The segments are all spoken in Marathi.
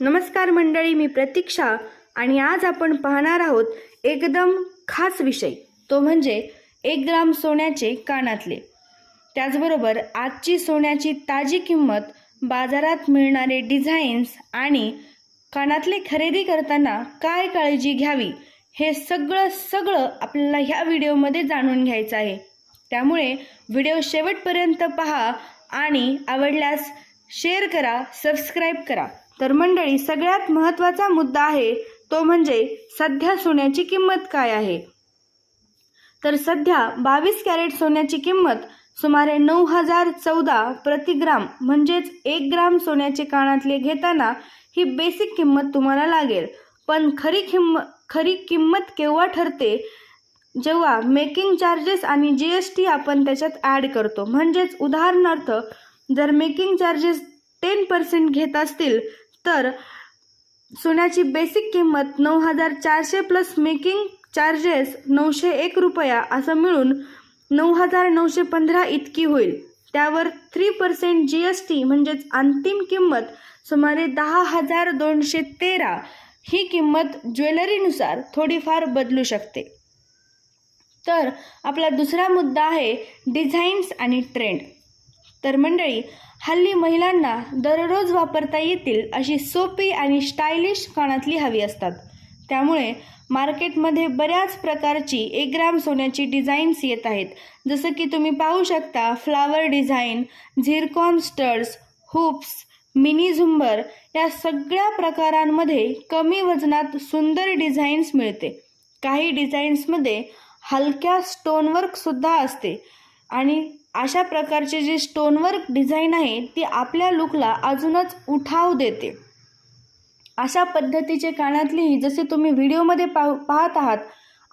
नमस्कार मंडळी मी प्रतीक्षा आणि आज आपण पाहणार आहोत एकदम खास विषय. तो म्हणजे एक ग्राम सोन्याचे कानातले. त्याचबरोबर आजची सोन्याची ताजी किंमत बाजारात मिळणारे डिझाईन्स आणि कानातले खरेदी करताना काय काळजी घ्यावी हे सगळं सगळं आपल्याला ह्या व्हिडिओमध्ये जाणून घ्यायचं आहे. त्यामुळे व्हिडिओ शेवटपर्यंत पहा आणि आवडल्यास शेअर करा सबस्क्राईब करा. तर मंडळी सगळ्यात महत्त्वाचा मुद्दा आहे तो म्हणजे सध्या सोन्याची किंमत काय आहे? तर सध्या बावीस कॅरेट सोन्याची किंमत सुमारे नऊ हजार चौदा प्रतिग्राम म्हणजेच एक ग्राम सोन्याचे कानातले घेताना ही बेसिक किंमत तुम्हाला लागेल. पण खरी किंमत खरी किंमत केव्हा ठरते? जेव्हा मेकिंग चार्जेस आणि जी एस टी आपण त्याच्यात ॲड करतो. म्हणजेच उदाहरणार्थ जर मेकिंग चार्जेस टेन पर्सेंट घेत असतील तर सोन्याची बेसिक किंमत नऊ हजार चारशे प्लस मेकिंग चार्जेस नऊशे एक रुपया असं मिळून नऊ हजार नऊशे पंधरा इतकी होईल. त्यावर three percent G S T म्हणजेच अंतिम किंमत सुमारे दहा हजार दोनशे तेरा ही किंमत ज्वेलरीनुसार थोडीफार बदलू शकते. तर आपला दुसरा मुद्दा आहे डिझाईन्स आणि ट्रेंड तर मंडळी हल्ली महिलांना दररोज वापरता येतील अशी सोपी आणि स्टायलिश कानातली हवी असतात. त्यामुळे मार्केटमध्ये बऱ्याच प्रकारची एक ग्राम सोन्याची डिझाईन्स येत आहेत. जसं की तुम्ही पाहू शकता flower design zircon stars hoops mini झुंबर या सगळ्या प्रकारांमध्ये कमी वजनात सुंदर डिझाईन्स मिळते. काही डिझाईन्समध्ये हलक्या स्टोनवर्कसुद्धा असते आणि अशा प्रकारचे जे स्टोनवर्क डिझाईन आहे ती आपल्या लुकला अजूनच उठाव देते. अशा पद्धतीचे कानातलेही जसे तुम्ही व्हिडिओमध्ये पाह पाहत आहात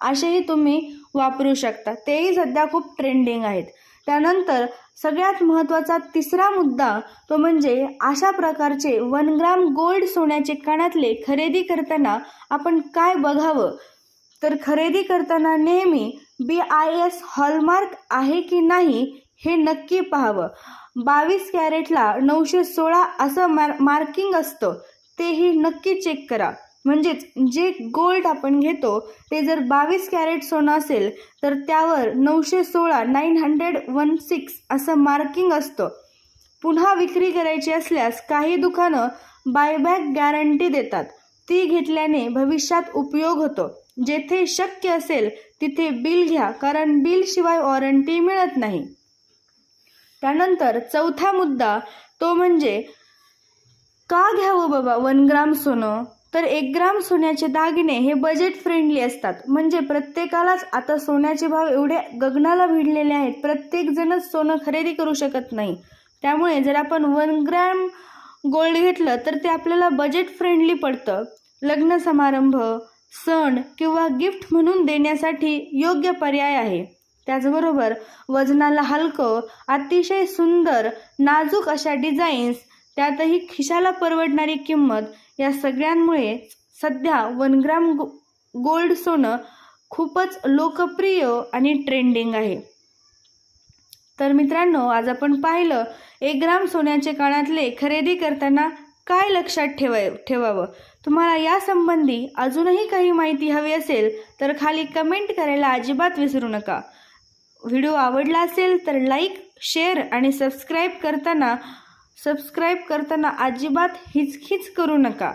असेही तुम्ही वापरू शकता. तेही सध्या खूप ट्रेंडिंग आहेत. त्यानंतर सगळ्यात महत्त्वाचा तिसरा मुद्दा तो म्हणजे अशा प्रकारचे वन ग्राम गोल्ड सोन्याचे कानातले खरेदी करताना आपण काय बघावं? तर खरेदी करताना नेहमी बी आय एस हॉलमार्क आहे की नाही हे नक्की पाहावं. बावीस कॅरेटला नऊशे सोळा असं मार मार्किंग असतं तेही नक्की चेक करा. म्हणजेच जे गोल्ड आपण घेतो ते जर बावीस कॅरेट सोनं असेल तर त्यावर नऊशे सोळा नाईन हंड्रेड वन सिक्स असं मार्किंग असतं. पुन्हा विक्री करायची असल्यास काही दुकानं बायबॅक गॅरंटी देतात. ती घेतल्याने भविष्यात उपयोग होतो. जेथे शक्य असेल तिथे बिल घ्या कारण बिलशिवाय वॉरंटी मिळत नाही. त्यानंतर चौथा मुद्दा तो म्हणजे का घ्यावं बाबा वन ग्राम सोनं? तर एक ग्राम सोन्याचे दागिने हे बजेट फ्रेंडली असतात. म्हणजे प्रत्येकालाच आता सोन्याचे भाव एवढे गगनाला भिडलेले आहेत. प्रत्येकजणच सोनं खरेदी करू शकत नाही. त्यामुळे जर आपण वन ग्रॅम गोल्ड घेतलं तर ते आपल्याला बजेट फ्रेंडली पडतं. लग्न समारंभ सण किंवा गिफ्ट म्हणून देण्यासाठी योग्य पर्याय आहे. त्याचबरोबर वजनाला हलकं अतिशय सुंदर नाजूक अशा डिझाईन्स त्यातही खिशाला परवडणारी किंमत या सगळ्यांमुळे सध्या वन ग्राम गो गोल्ड सोनं खूपच लोकप्रिय आणि ट्रेंडिंग आहे. तर मित्रांनो आज आपण पाहिलं एक ग्राम सोन्याचे कानातले खरेदी करताना काय लक्षात ठेवाय ठेवावं? तुम्हाला यासंबंधी अजूनही काही माहिती हवी असेल तर खाली कमेंट करायला अजिबात विसरू नका. व्हिडिओ आवडला असेल तर लाईक शेअर आणि सबस्क्राईब करताना सबस्क्राईब करताना अजिबात हिचकिच करू नका.